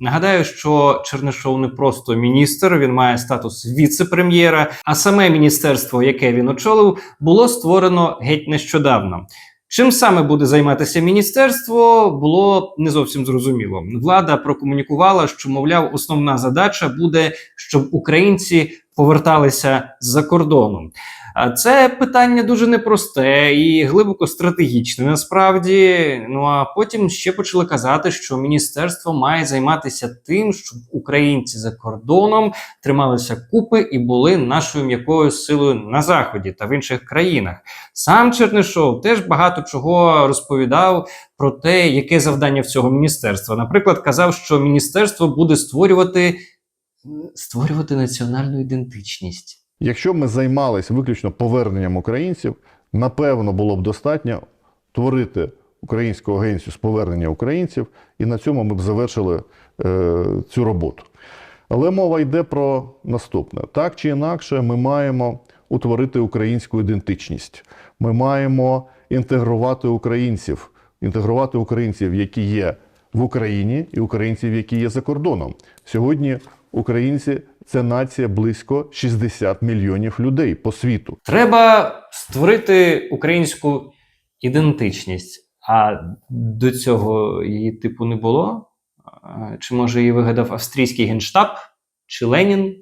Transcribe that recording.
Нагадаю, що Чернишов не просто міністр, він має статус віце-прем'єра. А саме міністерство, яке він очолив, було створено геть нещодавно. Чим саме буде займатися міністерство, було не зовсім зрозуміло. Влада прокомунікувала, що мовляв, основна задача буде, щоб українці поверталися з-за кордону. Це питання дуже непросте і глибоко стратегічне. Насправді, ну а потім ще почали казати, що міністерство має займатися тим, щоб українці за кордоном трималися купи і були нашою м'якою силою на заході та в інших країнах. Сам Чернишов теж багато чого розповідав про те, яке завдання в цього міністерства. Наприклад, казав, що міністерство буде створювати, створювати національну ідентичність. Якщо ми займалися виключно поверненням українців, напевно було б достатньо творити українську агенцію з повернення українців, і на цьому ми б завершили е, цю роботу. Але мова йде про наступне: так чи інакше, ми маємо утворити українську ідентичність. Ми маємо інтегрувати українців, інтегрувати українців, які є в Україні, і українців, які є за кордоном. Сьогодні українці це нація близько 60 мільйонів людей по світу. Треба створити українську ідентичність. А до цього її типу не було? Чи може її вигадав австрійський генштаб чи Ленін?